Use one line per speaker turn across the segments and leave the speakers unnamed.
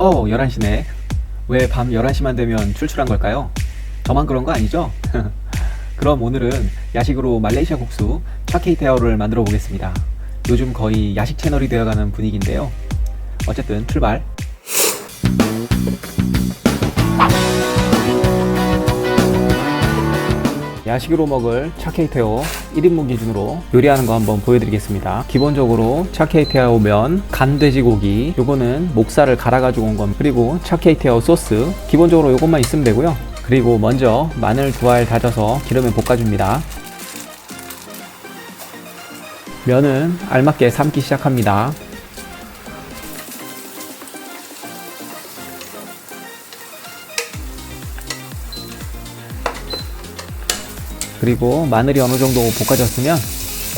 어, 11시네. 왜 밤 11시만 되면 출출한 걸까요? 저만 그런 거 아니죠? 그럼 오늘은 야식으로 말레이시아 국수 차케이테어를 만들어 보겠습니다. 요즘 거의 야식 채널이 되어가는 분위기인데요. 어쨌든 출발. 야식으로 먹을 차케이테오 1인분 기준으로 요리하는 거 한번 보여드리겠습니다. 기본적으로 차케이테오 면, 간 돼지고기, 요거는 목살을 갈아가지고 온 건, 그리고 차케이테오 소스, 기본적으로 요것만 있으면 되고요. 그리고 먼저 마늘 두 알 다져서 기름에 볶아줍니다. 면은 알맞게 삶기 시작합니다. 그리고 마늘이 어느 정도 볶아졌으면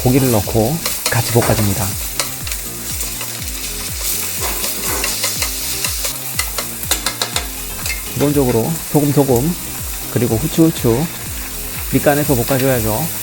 고기를 넣고 같이 볶아줍니다. 기본적으로 소금 소금 그리고 후추 후추 밑간에서 볶아줘야죠.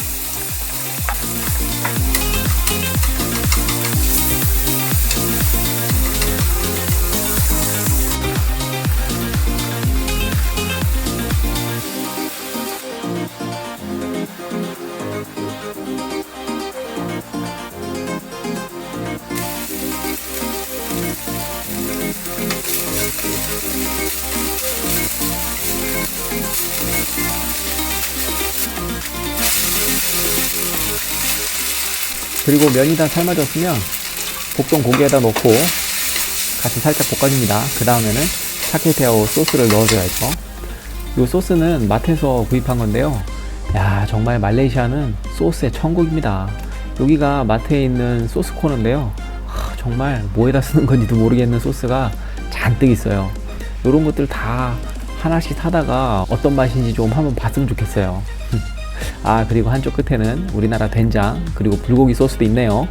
그리고 면이 다 삶아졌으면 볶던 고기에다 넣고 같이 살짝 볶아줍니다. 그 다음에는 차케테오 소스를 넣어줘야죠. 이 소스는 마트에서 구입한 건데요. 야 정말 말레이시아는 소스의 천국입니다. 여기가 마트에 있는 소스 코너인데요. 하, 정말 뭐에다 쓰는 건지도 모르겠는 소스가 잔뜩 있어요. 이런 것들 다 하나씩 사다가 어떤 맛인지 좀 한번 봤으면 좋겠어요. 아 그리고 한쪽 끝에는 우리나라 된장 그리고 불고기 소스도 있네요.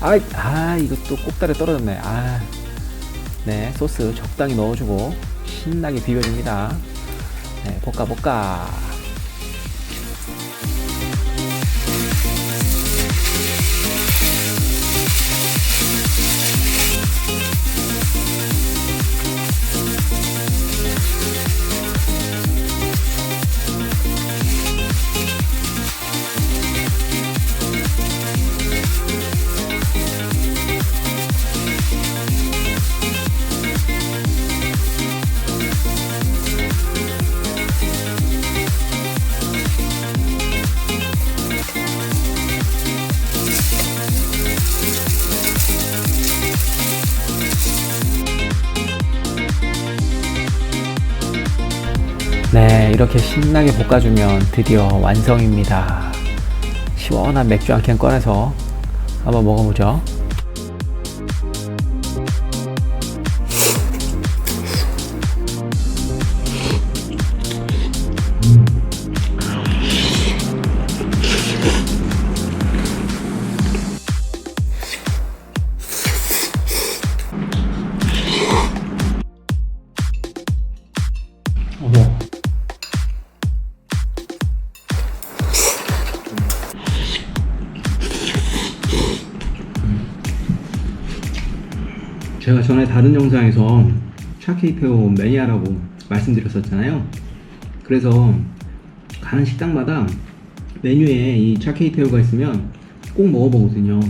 아이, 아 이것도 꼭다리 떨어졌네. 아, 네 소스 적당히 넣어주고 신나게 비벼줍니다. 네 볶아 볶아 네 이렇게 신나게 볶아주면 드디어 완성입니다. 시원한 맥주 한 캔 꺼내서 한번 먹어보죠 제가 전에 다른 영상에서 차케이페오 매니아라고 말씀드렸었잖아요. 그래서 가는 식당마다 메뉴에 이 차케이테오가 있으면 꼭 먹어보거든요.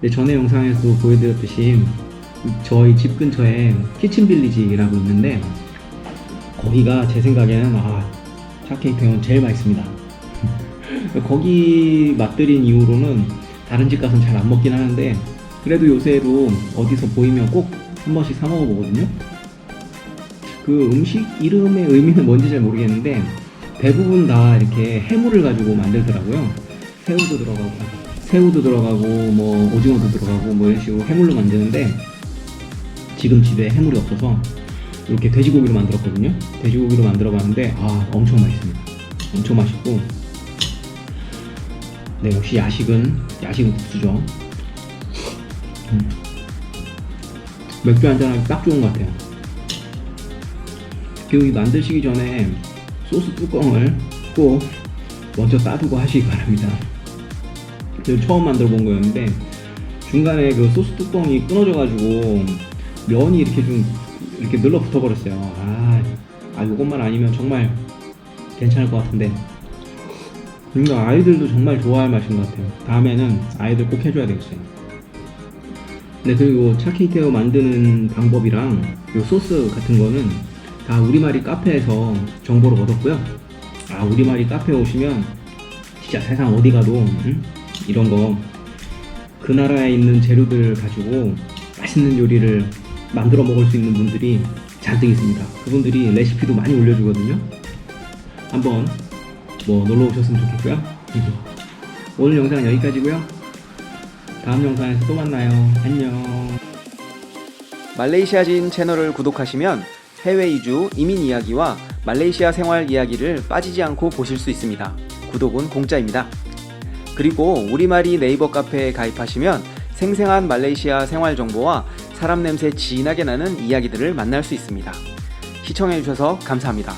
근데 전에 영상에서 보여드렸듯이 저희 집 근처에 키친빌리지라고 있는데 거기가 제 생각에는 아 차케이테오는 제일 맛있습니다. 거기 맛들인 이후로는 다른 집 가서는 잘 안 먹긴 하는데 그래도 요새도 어디서 보이면 꼭 한 번씩 사 먹어보거든요. 그 음식 이름의 의미는 뭔지 잘 모르겠는데 대부분 다 이렇게 해물을 가지고 만들더라고요. 새우도 들어가고 새우도 들어가고 뭐 오징어도 들어가고 뭐 이런 식으로 해물로 만드는데 지금 집에 해물이 없어서 이렇게 돼지고기로 만들었거든요. 돼지고기로 만들어봤는데 아 엄청 맛있습니다. 엄청 맛있고 네 역시 야식은 야식은 국수죠. 음. 맥주 한잔하기 딱 좋은 것 같아요. 그리고 이 만드시기 전에 소스 뚜껑을 꼭 먼저 따두고 하시기 바랍니다. 제가 처음 만들어 본 거였는데 중간에 그 소스 뚜껑이 끊어져 가지고 면이 이렇게 좀 이렇게 늘러 붙어 버렸어요. 아, 아 이것만 아니면 정말 괜찮을 것 같은데. 그러니까 아이들도 정말 좋아할 맛인 것 같아요. 다음에는 아이들 꼭 해줘야 되겠어요. 네 그리고 차케이테오 만드는 방법이랑 요 소스 같은 거는 다 우리말이 카페에서 정보를 얻었고요. 아 우리말이 카페에 오시면 진짜 세상 어디 가도 응? 이런 거 그 나라에 있는 재료들 가지고 맛있는 요리를 만들어 먹을 수 있는 분들이 잔뜩 있습니다. 그분들이 레시피도 많이 올려주거든요. 한번 뭐 놀러 오셨으면 좋겠고요. 오늘 영상 여기까지고요. 다음 영상에서 또 만나요. 안녕.
말레이시아진 채널을 구독하시면 해외 이주 이민 이야기와 말레이시아 생활 이야기를 빠지지 않고 보실 수 있습니다. 구독은 공짜입니다. 그리고 우리말이 네이버 카페에 가입하시면 생생한 말레이시아 생활 정보와 사람 냄새 진하게 나는 이야기들을 만날 수 있습니다. 시청해주셔서 감사합니다.